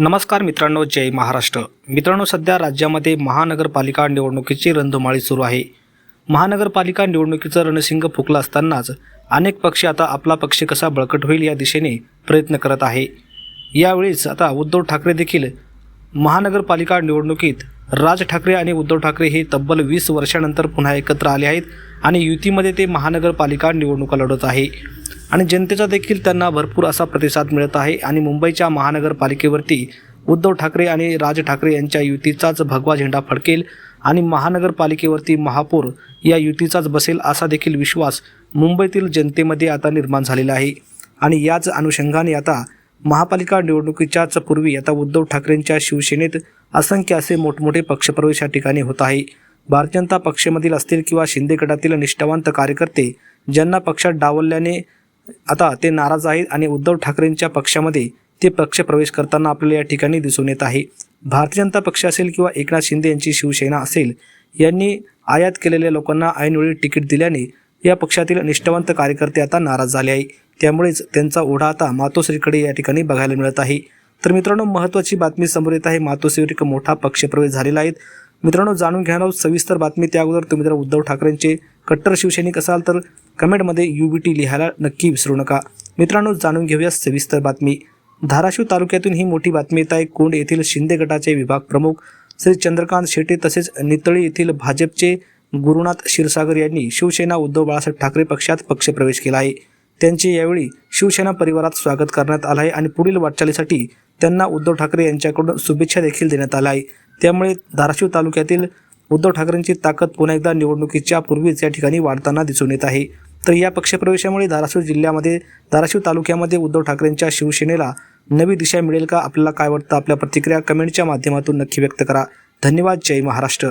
नमस्कार मित्रांनो जय महाराष्ट्र. मित्रांनो सध्या राज्यामध्ये महानगरपालिका निवडणुकीची रणधुमाळी सुरू आहे. महानगरपालिका निवडणुकीचं रणसिंग फुकलं असतानाच अनेक पक्ष आता आपला पक्ष कसा बळकट होईल या दिशेने प्रयत्न करत आहे. यावेळीच आता उद्धव ठाकरे देखील महानगरपालिका निवडणुकीत राज ठाकरे आणि उद्धव ठाकरे हे तब्बल वीस वर्षानंतर पुन्हा एकत्र आले आहेत आणि युतीमध्ये ते महानगरपालिका निवडणुका लढत आहे. आणि जनतेचा देखील त्यांना भरपूर असा प्रतिसाद मिळत आहे. आणि मुंबईच्या महानगरपालिकेवरती उद्धव ठाकरे आणि राज ठाकरे यांच्या युतीचाच भगवा झेंडा फडकेल आणि महानगरपालिकेवरती महापौर या युतीचाच बसेल असा देखील विश्वास मुंबईतील जनतेमध्ये आता निर्माण झालेला आहे. आणि याच अनुषंगाने आता महापालिका निवडणुकीच्याच पूर्वी आता उद्धव ठाकरेंच्या शिवसेनेत असंख्य असे मोठमोठे पक्षप्रवेश या ठिकाणी होत आहे. भारतीय जनता पक्षामधील असतील किंवा शिंदे गटातील निष्ठावंत कार्यकर्ते ज्यांना पक्षात डावलल्याने आता ते नाराज आहेत आणि उद्धव ठाकरेंच्या पक्षामध्ये ते पक्ष प्रवेश करताना आपल्याला या ठिकाणी दिसून येत आहे. भारतीय जनता पक्ष असेल किंवा एकनाथ शिंदे यांची शिवसेना असेल यांनी आयात केलेल्या लोकांना ऐनवेळी तिकीट दिल्याने या पक्षातील निष्ठावंत कार्यकर्ते आता नाराज झाले आहे त्यामुळेच त्यांचा ओढा आता मातोश्रीकडे या ठिकाणी बघायला मिळत आहे. तर मित्रांनो महत्त्वाची बातमी समोर येत आहे. मातोश्रीवर एक मोठा पक्षप्रवेश झालेला आहे. मित्रांनो जाणून घेणार आहोत सविस्तर बातमी. त्या अगोदर तुम्ही जर उद्धव ठाकरेंचे कट्टर शिवसैनिक असाल तर कमेंटमध्ये यू बी टी लिहायला नक्की विसरू नका. मित्रांनो जाणून घेऊया सविस्तर बातमी. धाराशिव तालुक्यातून ही मोठी बातमी येत आहे. कोंड येथील शिंदे गटाचे विभाग प्रमुख श्री चंद्रकांत शेटे तसेच नितळी येथील भाजपचे गुरुनाथ क्षीरसागर यांनी शिवसेना उद्धव बाळासाहेब ठाकरे पक्षात पक्षप्रवेश केला आहे. त्यांचे यावेळी शिवसेना परिवारात स्वागत करण्यात आलं आहे आणि पुढील वाटचालीसाठी त्यांना उद्धव ठाकरे यांच्याकडून शुभेच्छा देखील देण्यात आल्या आहे त्यामुळे धाराशिव तालुक्यातील उद्धव ठाकरेंची ताकद पुन्हा एकदा निवडणुकीच्या पूर्वीच या ठिकाणी वाढताना दिसून येत आहे. तर या पक्षप्रवेशामुळे धाराशिव जिल्ह्यामध्ये धाराशिव तालुक्यामध्ये उद्धव ठाकरेंच्या शिवसेनेला नवी दिशा मिळेल का? आपल्याला काय वाटतं? आपल्या प्रतिक्रिया कमेंटच्या माध्यमातून नक्की व्यक्त करा. धन्यवाद. जय महाराष्ट्र.